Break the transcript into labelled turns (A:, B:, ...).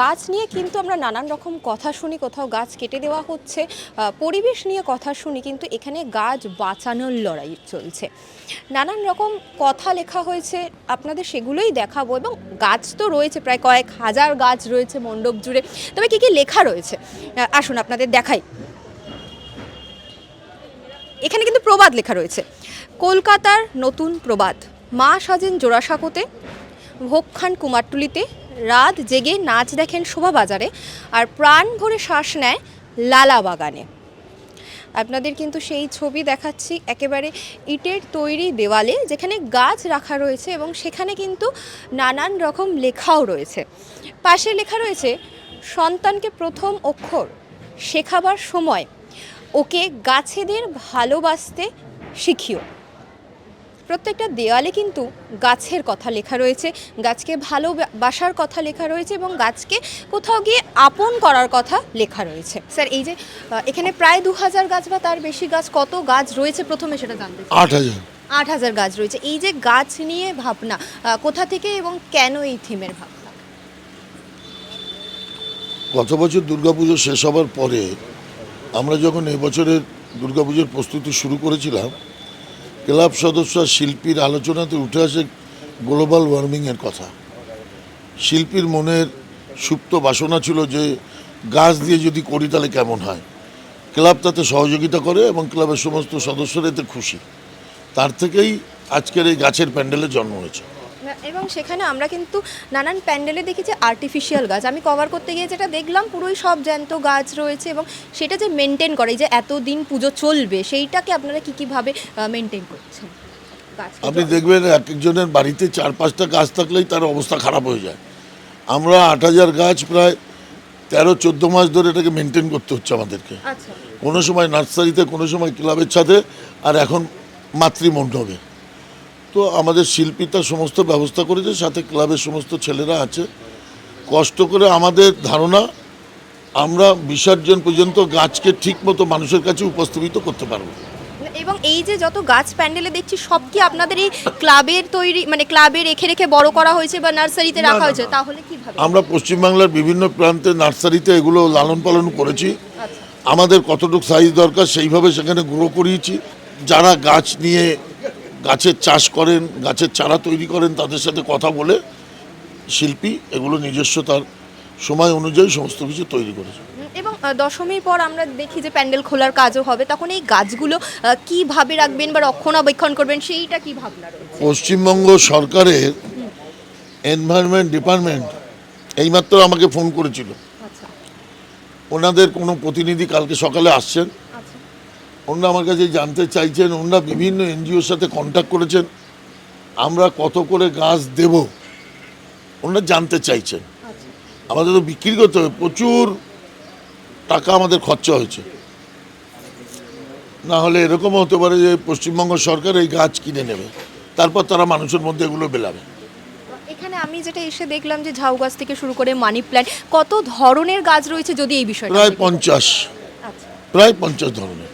A: গাছ নিয়ে কিন্তু আমরা নানান রকম কথা শুনি, কোথাও গাছ কেটে দেওয়া হচ্ছে পরিবেশ নিয়ে কথা শুনি, কিন্তু এখানে গাছ বাঁচানোর লড়াই চলছে। নানান রকম কথা লেখা হয়েছে, আপনাদের সেগুলোই দেখাবো এবং গাছ তো রয়েছে, প্রায় কয়েক হাজার গাছ রয়েছে মণ্ডপ জুড়ে। তবে কী কী লেখা রয়েছে? আসুন আপনাদের দেখাই। এখানে কিন্তু প্রবাদ লেখা রয়েছে। কলকাতার নতুন প্রবাদ, মা সাজেন জোড়াসাঁকোতে ভোগ খান কুমারটুলিতে রাত জেগে নাচ দেখেন শোভাবাজারে আর প্রাণ ভরে শ্বাস নেয় লালা বাগানে। আপনাদের কিন্তু সেই ছবি দেখাচ্ছি একেবারে ইটের তৈরি দেওয়ালে যেখানে গাছ রাখা রয়েছে এবং সেখানে কিন্তু নানান রকম লেখাও রয়েছে। পাশে লেখা রয়েছে, সন্তানকে প্রথম অক্ষর, শেখাবার সময়, ওকে গাছেদের ভালোবাসতে শিখিও। প্রত্যেকটা দেওয়ালে কিন্তু গাছের কথা লেখা রয়েছে গাছকে ভালোবাসার কথা লেখা রয়েছে এবং গাছকে কোথাও গিয়ে আপন করার কথা লেখা রয়েছে। স্যার এই যে এখানে প্রায় দু হাজার গাছ বা তার বেশি গাছ কত গাছ রয়েছে প্রথমে সেটা জানতে
B: আট হাজার।
A: আট হাজার গাছ রয়েছে। এই যে গাছ নিয়ে ভাবনা কোথা থেকে এবং কেন এই থিমের ভাবনা?
B: গত বছর দুর্গাপুজো শেষ হবার পরে আমরা যখন এবছরের দুর্গাপুজোর প্রস্তুতি শুরু করেছিলাম ক্লাব সদস্য শিল্পীর আলোচনাতে উঠে আসে গ্লোবাল ওয়ার্মিংয়ের কথা। শিল্পীর মনের সুপ্ত বাসনা ছিল যে, গাছ দিয়ে যদি করি তাহলে কেমন হয়? ক্লাব তাতে সহযোগিতা করে এবং ক্লাবের সমস্ত সদস্যরা এতে খুশি। তার থেকেই আজকের এই গাছের প্যান্ডেলের জন্ম হয়েছে।
A: এবং সেখানে আমরা কিন্তু নানান প্যান্ডেলে দেখেছি আর্টিফিশিয়াল গাছ। আমি কভার করতে গিয়ে যেটা দেখলাম পুরোই সব জ্যান্ত গাছ রয়েছে এবং সেটা যে মেনটেন করে যে এতদিন পুজো চলবে সেইটাকে আপনারা কী কীভাবে মেনটেন করছেন?
B: আপনি দেখবেন এক একজনের বাড়িতে চার পাঁচটা গাছ থাকলেই তার অবস্থা খারাপ হয়ে যায়। আমরা আট হাজার গাছ প্রায় তেরো চোদ্দ মাস ধরে এটাকে মেনটেন করতে হচ্ছে আমাদেরকে।
A: আচ্ছা।
B: কোনো সময় নার্সারিতে কোনো সময় ক্লাবের ছাদে আর এখন মাতৃমণ্ডপে। তো আমাদের শিল্পী তার সমস্ত ব্যবস্থা করেছে সাথে ক্লাবের সমস্ত ছেলেরা আছে। কষ্ট করে আমাদের ধারণা আমরা বিসর্জন পর্যন্ত গাছকে ঠিক মতো মানুষের কাছে উপস্থাপিত করতে পারব।
A: এবং এই যে যত গাছ প্যান্ডেলে দেখছি সব কি আপনাদের এই ক্লাবের তৈরি মানে ক্লাবে রেখে রেখে বড় করা হয়েছে বা নার্সারিতে রাখা হয়েছে? তাহলে কীভাবে?
B: আমরা পশ্চিমবাংলার বিভিন্ন প্রান্তে নার্সারিতে এগুলো লালন পালন করেছি।
A: আচ্ছা।
B: আমাদের কতটুকু সাইজ দরকার সেইভাবে সেখানে গ্রো করিয়েছি। যারা গাছ নিয়ে গাছের চাষ করেন গাছের চারা তৈরি করেন তাদের সাথে কথা বলে শিল্পী এগুলো নিজস্ব তার সময় অনুযায়ী সমস্ত কিছু তৈরি করেছে।
A: এবং দশমীর পর আমরা দেখি যে প্যান্ডেল খোলার কাজও হবে তখন এই গাছগুলো কীভাবে রাখবেন বা রক্ষণাবেক্ষণ করবেন সেইটা কি ভাবনা
B: পশ্চিমবঙ্গ সরকারের এনভায়রনমেন্ট ডিপার্টমেন্ট এইমাত্র আমাকে ফোন করেছিল।
A: আচ্ছা।
B: ওনাদের কোনো প্রতিনিধি কালকে সকালে আসছেন। ওনারা আমার কাছে জানতে চাইছেন ওনারা বিভিন্ন এনজিওর সাথে কন্ট্যাক্ট করেছেন আমরা কত করে গাছ দেব ওনারা জানতে চাইছেন।
A: আচ্ছা।
B: আমাদের তো বিক্রি করতে হবে প্রচুর টাকা আমাদের খরচা হয়েছে। না হলে এরকমও হতে পারে যে পশ্চিমবঙ্গ সরকার এই গাছ কিনে নেবে তারপর তারা মানুষের মধ্যে এগুলো বেলাবে।
A: এখানে আমি যেটা এসে দেখলাম যে ঝাউ গাছ থেকে শুরু করে মানি প্ল্যান্ট কত ধরনের গাছ রয়েছে যদি এই বিষয়ে
B: প্রায় পঞ্চাশ।
A: আচ্ছা।
B: প্রায় পঞ্চাশ ধরনের।